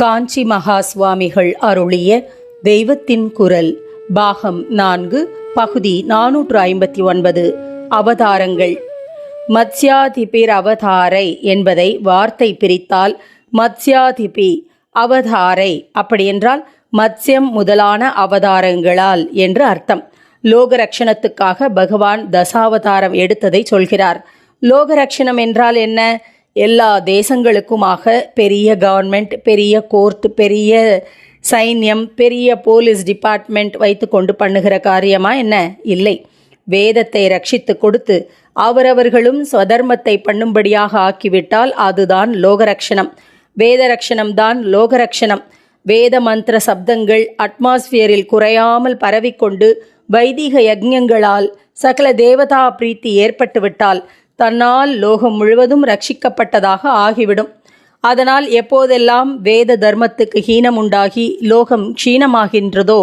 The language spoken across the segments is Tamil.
காஞ்சி மகா சுவாமிகள் அருளிய தெய்வத்தின் குரல் பாகம் நான்கு பகுதி நானூற்று ஐம்பத்தி ஒன்பது அவதாரங்கள். மத்ஸ்யாதிபிர் அவதாரை என்பதை வார்த்தை பிரித்தால் மத்ஸ்யாதிபி அவதாரை அப்படியென்றால் மத்ஸ்யம் முதலான அவதாரங்களால் என்று அர்த்தம். லோகரக்ஷணத்துக்காக பகவான் தசாவதாரம் எடுத்ததை சொல்கிறார். லோகரக்ஷணம் என்றால் என்ன? எல்லா தேசங்களுக்குமாக பெரிய கவர்மெண்ட் பெரிய கோர்ட் பெரிய சைன்யம் பெரிய போலீஸ் டிபார்ட்மெண்ட் வைத்துக்கொண்டு பண்ணுகிற காரியமா என்ன? இல்லை. வேதத்தை ரட்சித்து கொடுத்து அவரவர்களும் ஸ்வதர்மத்தை பண்ணும்படியாக ஆக்கிவிட்டால் அதுதான் லோகரக்ஷணம். வேதரக்ஷணம் தான் லோகரக்ஷணம். வேத மந்திர சப்தங்கள் அட்மாஸ்பியரில் குறையாமல் பரவிக்கொண்டு வைதிக யஜ்ஞங்களால் சகல தேவதா பிரீத்தி ஏற்பட்டுவிட்டால் தன்னால் லோகம் முழுவதும் ரட்சிக்கப்பட்டதாக ஆகிவிடும். அதனால் எப்போதெல்லாம் வேத தர்மத்துக்கு ஹீனம் உண்டாகி லோகம் க்ஷீணமாகின்றதோ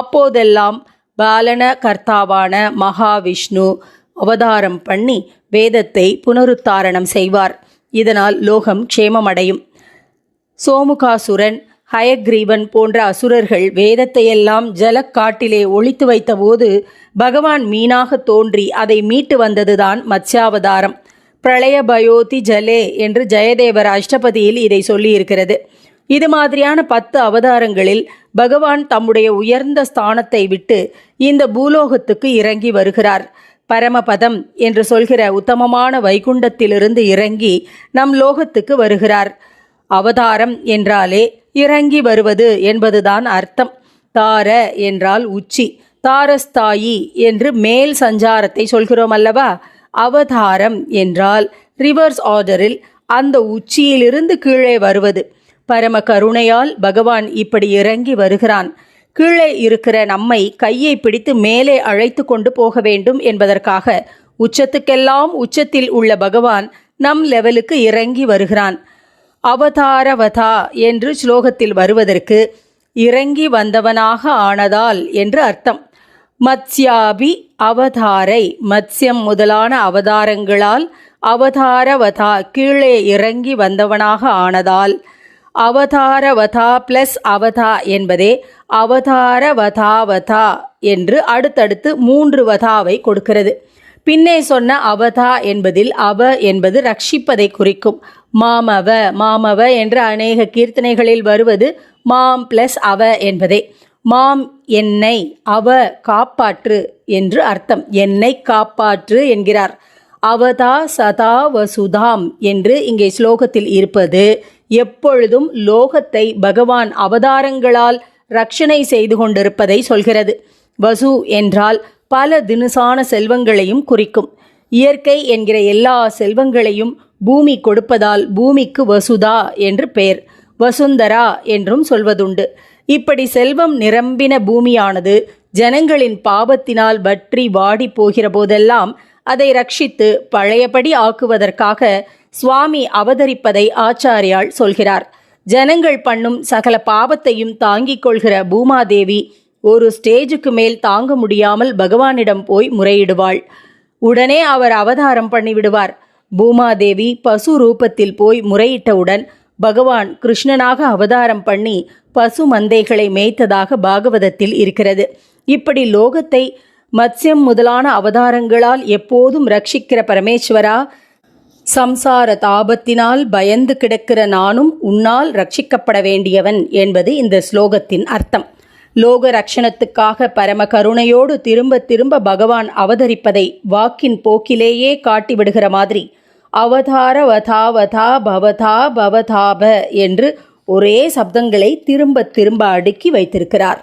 அப்போதெல்லாம் பாலன கர்த்தாவான மகாவிஷ்ணு அவதாரம் பண்ணி வேதத்தை புனருத்தாரணம் செய்வார். இதனால் லோகம் க்ஷேமமடையும். சோமுகாசுரன் ஹயக்ரீவன் போன்ற அசுரர்கள் வேதத்தையெல்லாம் ஜலக்காட்டிலே ஒளித்து வைத்தபோது பகவான் மீனாக தோன்றி அதை மீட்டு வந்ததுதான் மத்ஸ்யாவதாரம். பிரளய பயோதி ஜலே என்று ஜெயதேவர் அஷ்டபதியில் இதை சொல்லியிருக்கிறது. இது மாதிரியான பத்து அவதாரங்களில் பகவான் தம்முடைய உயர்ந்த ஸ்தானத்தை விட்டு இந்த பூலோகத்துக்கு இறங்கி வருகிறார். பரமபதம் என்று சொல்கிற உத்தமமான வைகுண்டத்திலிருந்து இறங்கி நம் லோகத்துக்கு வருகிறார். அவதாரம் என்றாலே இறங்கி வருவது என்பதுதான் அர்த்தம். தார என்றால் உச்சி தாரஸ்தாயி என்று மேல் சஞ்சாரத்தை சொல்கிறோம் அல்லவா அவதாரம் என்றால் ரிவர்ஸ் ஆர்டரில் அந்த உச்சியிலிருந்து கீழே வருவது. பரம கருணையால் பகவான் இப்படி இறங்கி வருகிறான். கீழே இருக்கிற நம்மை கையை பிடித்து மேலே அழைத்து கொண்டு போக வேண்டும் என்பதற்காக உச்சத்துக்கெல்லாம் உச்சத்தில் உள்ள பகவான் நம் லெவலுக்கு இறங்கி வருகிறான். அவதாரவதா என்று ஸ்லோகத்தில் வருவதற்கு இறங்கி வந்தவனாக ஆனதால் என்று அர்த்தம். மத்ஸ்யாபி அவதாரை மத்ஸ்யம் முதலான அவதாரங்களால் அவதாரவதா கீழே இறங்கி வந்தவனாக ஆனதால் அவதாரவதா பிளஸ் அவதா என்பதே அவதாரவதாவதா என்று அடுத்தடுத்து மூன்று வதாவை கொடுக்கிறது. பின்னே சொன்ன அவதா என்பதில் அவ என்பது ரட்சிப்பதை குறிக்கும். மாமவ மாமவ என்ற அநேக கீர்த்தனைகளில் வருவது மாம் பிளஸ் அவ என்பதே. மாம் என்னை அவ காப்பாற்று என்று அர்த்தம். என்னை காப்பாற்று என்கிறார். அவதா சதா வசுதாம் என்று இங்கே ஸ்லோகத்தில் இருப்பது எப்பொழுதும் லோகத்தை பகவான் அவதாரங்களால் ரட்சணை செய்து கொண்டிருப்பதை சொல்கிறது. வசு என்றால் பல தினுசான செல்வங்களையும் குறிக்கும். இயற்கை என்கிற எல்லா செல்வங்களையும் பூமி கொடுப்பதால் பூமிக்கு வசுதா என்று பெயர். வசுந்தரா என்றும் சொல்வதுண்டு. இப்படி செல்வம் நிரம்பின பூமியானது ஜனங்களின் பாவத்தினால் வற்றி வாடி போகிற போதெல்லாம் அதை ரட்சித்து பழையபடி ஆக்குவதற்காக சுவாமி அவதரிப்பதை ஆச்சாரியால் சொல்கிறார். ஜனங்கள் பண்ணும் சகல பாவத்தையும் தாங்கிக் கொள்கிற பூமாதேவி ஒரு ஸ்டேஜுக்கு மேல் தாங்க முடியாமல் பகவானிடம் போய் முறையிடுவாள். உடனே அவர் அவதாரம் பண்ணிவிடுவார். பூமாதேவி பசு ரூபத்தில் போய் முறையிட்டவுடன் பகவான் கிருஷ்ணனாக அவதாரம் பண்ணி பசு மந்தைகளை மேய்த்ததாக பாகவதத்தில் இருக்கிறது. இப்படி லோகத்தை மத்ஸ்யம் முதலான அவதாரங்களால் எப்போதும் ரட்சிக்கிற பரமேஸ்வரா சம்சார தாபத்தினால் பயந்து கிடக்கிற நானும் உன்னால் ரட்சிக்கப்பட வேண்டியவன் என்பது இந்த ஸ்லோகத்தின் அர்த்தம். லோக ரக்ஷணத்துக்காக பரம கருணையோடு திரும்ப திரும்ப பகவான் அவதரிப்பதை வாக்கின் போக்கிலேயே காட்டிவிடுகிற மாதிரி அவதார வதாவதா பவதா பவதாப என்று ஒரே சப்தங்களை திரும்ப திரும்ப அடுக்கி வைத்திருக்கிறார்.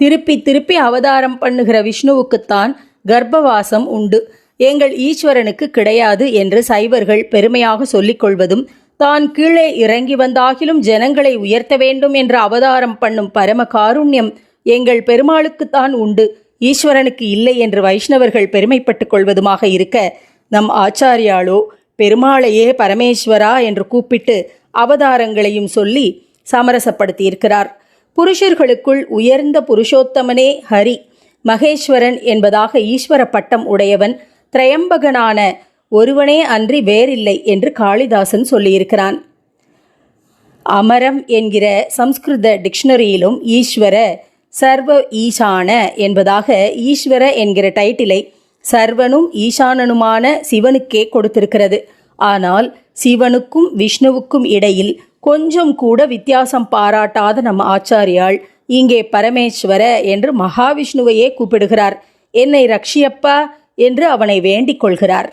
திருப்பி திருப்பி அவதாரம் பண்ணுகிற விஷ்ணுவுக்குத்தான் கர்ப்பவாசம் உண்டு. எங்கள் ஈஸ்வரனுக்கு கிடையாது என்று சைவர்கள் பெருமையாக சொல்லிக் கொள்வதும் தான் கீழே இறங்கி வந்தாகிலும் ஜனங்களை உயர்த்த வேண்டும் என்று அவதாரம் பண்ணும் பரம காருண்யம் எங்கள் பெருமாளுக்குத்தான் உண்டு. ஈஸ்வரனுக்கு இல்லை என்று வைஷ்ணவர்கள் பெருமைப்பட்டுக் கொள்வதுமாக இருக்க நம் ஆச்சாரியாளோ பெருமாளையே பரமேஸ்வரா என்று கூப்பிட்டு அவதாரங்களையும் சொல்லி சமரசப்படுத்தியிருக்கிறார். புருஷர்களுக்குள் உயர்ந்த புருஷோத்தமனே ஹரி. மகேஸ்வரன் என்பதாக ஈஸ்வர பட்டம் உடையவன் திரையம்பகனான ஒருவனே அன்றி வேறில்லை என்று காளிதாசன் சொல்லியிருக்கிறான். அமரம் என்கிற சம்ஸ்கிருத டிக்ஷனரியிலும் ஈஸ்வர சர்வ ஈசான என்பதாக ஈஸ்வர என்கிற டைட்டிலை சர்வனும் ஈசானனுமான சிவனுக்கே கொடுத்திருக்கிறது. ஆனால் சிவனுக்கும் விஷ்ணுவுக்கும் இடையில் கொஞ்சம் கூட வித்தியாசம் பாராட்டாத நம் ஆச்சாரியால் இங்கே பரமேஸ்வர என்று மகாவிஷ்ணுவையே கூப்பிடுகிறார். என்னை ரக்ஷியப்பா என்று அவனை வேண்டிக் கொள்கிறார்.